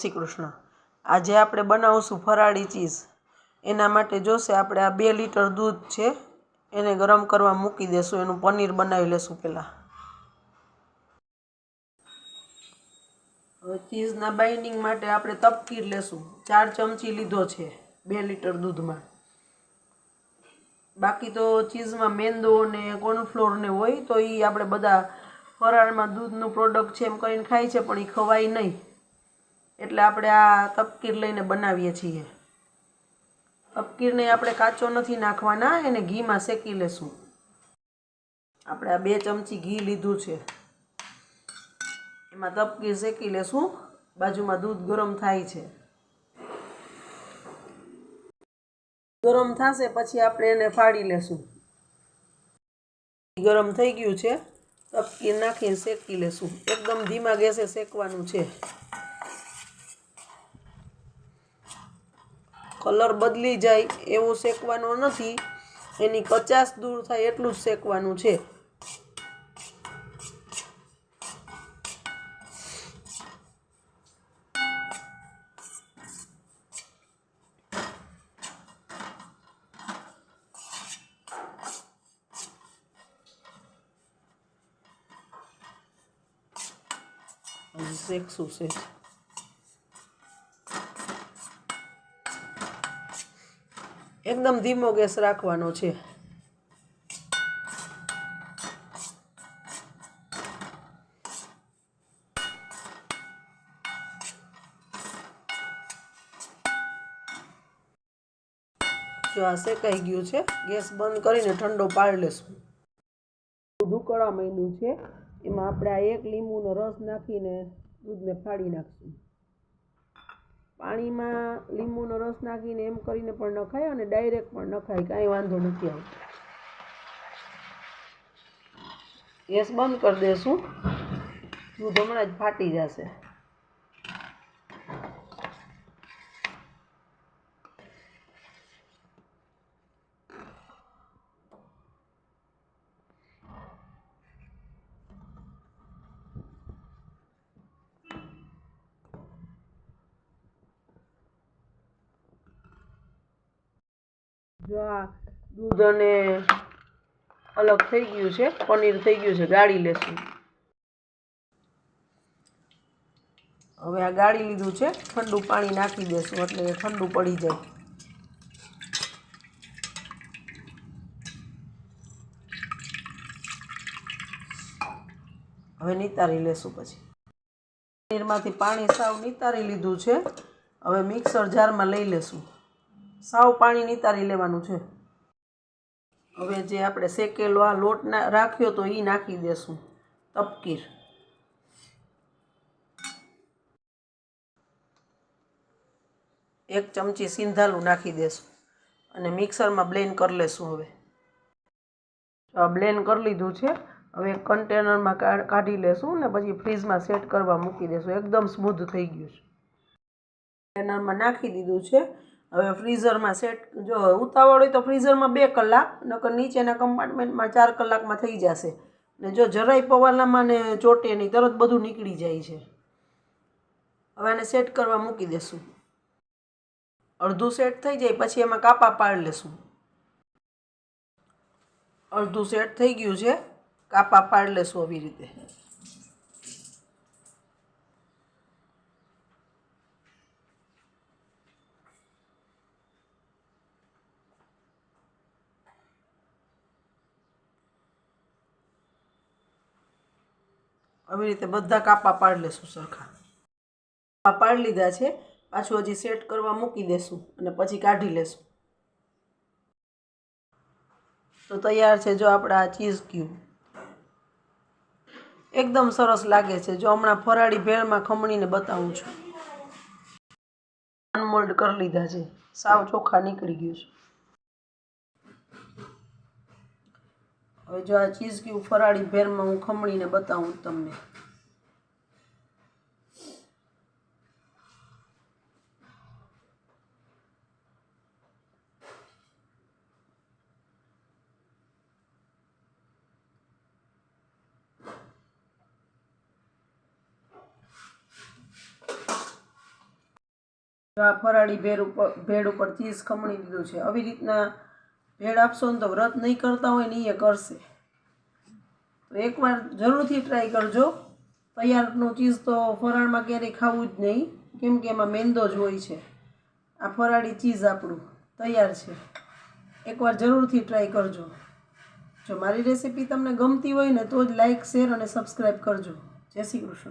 શ્રી કૃષ્ણ આજે આપણે બનાવશું ફરાળી ચીઝ. એના માટે જોશે આપણે આ બે લીટર દૂધ છે, એને ગરમ કરવા મૂકી દેશું, એનું પનીર બનાવી લેશું પહેલાં. ચીઝના બાઇન્ડિંગ માટે આપણે તપકીર લેશું. ચાર ચમચી લીધો છે, બે લીટર દૂધમાં. બાકી તો ચીઝમાં મેંદો ને કોર્નફ્લોર ને હોય તો એ આપણે બધા ફરાળમાં દૂધનું પ્રોડક્ટ છે એમ કરીને ખાય છે, પણ એ ખવાય નહીં. એટલે આપણે આ તપકીર લઈને બનાવીએ છીએ. તપકીરને આપણે કાચો નથી નાખવાના, એને ઘીમાં શેકી લેશું. આપણે આ બે ચમચી ઘી લીધું છે. એમાં તપકીર શેકી લેશું. બાજુમાં દૂધ ગરમ થાય છે. ગરમ થશે પછી આપણે એને ફાડી લેશું. ગરમ થઈ ગયું છે. તપકીર નાખીને શેકી લેશું. એકદમ ધીમા ગેસે શેકવાનું છે. કલર બદલી જાય એવું શેકવાનો નથી. એની કચાશ દૂર થાય એટલું જ શેકવાનું છે. શેકશું છે એકદમ ધીમો ગેસ રાખવાનો છે. જો આ શેકાઈ ગયું છે, ગેસ બંધ કરીને ઠંડો પાડી લેશું. દૂધ ઉકળવા છે, એમાં આપણે આ એક લીંબુનો રસ નાખીને દૂધને ફાડી નાખશું. પાણીમાં લીંબુનો રસ નાખીને એમ કરીને પણ નખાય અને ડાયરેક્ટ પણ નખાય, કાંઈ વાંધો નથી આવતો ગેસ બંધ કરી દેશું. દૂધ હમણાં જ ફાટી જશે. જો આ દૂધ અને અલગ થઈ ગયું છે, પનીર થઈ ગયું છે, ગાળી લેશું. હવે આ ગાળી લીધું છે, ઠંડુ પાણી નાખી દેશું એટલે ઠંડુ પડી જાય. હવે નિતારી લેશું પછી. પનીરમાંથી પાણી સાવ નિતારી લીધું છે, હવે મિક્સર જારમાં લઈ લેશું. સાવ પાણી નિતારી લેવાનું છે. હવે જે આપણે શેકેલો આ લોટ રાખ્યો તો એ નાખી દેશું. તપકીર. એક ચમચી સિંધાલું નાખી દેશું અને મિક્સરમાં બ્લેન્ડ કરી લેશું હવે. બ્લેન્ડ કરી લીધું છે. હવે કન્ટેનરમાં કાઢી લેશું ને પછી ફ્રીજમાં સેટ કરવા મૂકી દેશું. એકદમ સ્મૂધ થઈ ગયું છે. કન્ટેનરમાં નાખી દીધું છે. હવે ફ્રીઝરમાં સેટ, જો ઉતાવળ હોય તો ફ્રીઝરમાં બે કલાક, નકર નીચેના કમ્પાર્ટમેન્ટમાં ચાર કલાકમાં થઈ જશે. ને જો જરાય પવાલામાં ને ચોટે નહીં, તરત બધું નીકળી જાય છે. હવે આને સેટ કરવા મૂકી દેશું. અડધું સેટ થઈ જાય, પછી એમાં કાપા પાડી લેશું. અડધું સેટ થઈ ગયું છે, કાપા પાડી લેશું આવી રીતે. આવી રીતે બધા કાપા પાડી લેશું સરખા. કાપા પાડી લીધા છે. પાછું હજી સેટ કરવા મૂકી દેશું અને પછી કાઢી લેશું. તો તૈયાર છે જો આપણા આ ચીઝ ક્યુબ. એકદમ સરસ લાગે છે. જો હમણાં ફરાળી ભેળમાં ખમણીને બતાવું છું. અનમોલ્ડ કરી લીધા છે. સાવ ચોખ્ખા નીકળી ગયું છે. હવે જો આ ચીઝ ક્યુબ ફરાળી ભેરમાં હું ખમણીને બતાવું તમને. આ ફરાળી ભેળ ઉપર ભેળ ઉપર ચીઝ ખમણી દીધું છે. આવી રીતના ભેળ આપશો ને તો વ્રત નહીં કરતા હોય ને એ કરશે. તો એકવાર જરૂરથી ટ્રાય કરજો. તૈયારનું ચીઝ તો ફરાળમાં ક્યારેય ખાવું જ નહીં. કેમ કે એમાં મેંદો જ હોય છે. આ ફરાળી ચીઝ આપણું તૈયાર છે. એકવાર જરૂરથી ટ્રાય કરજો. જો મારી રેસીપી તમને ગમતી હોય ને તો જ લાઈક શેર અને સબસ્ક્રાઈબ કરજો. જય શ્રી કૃષ્ણ.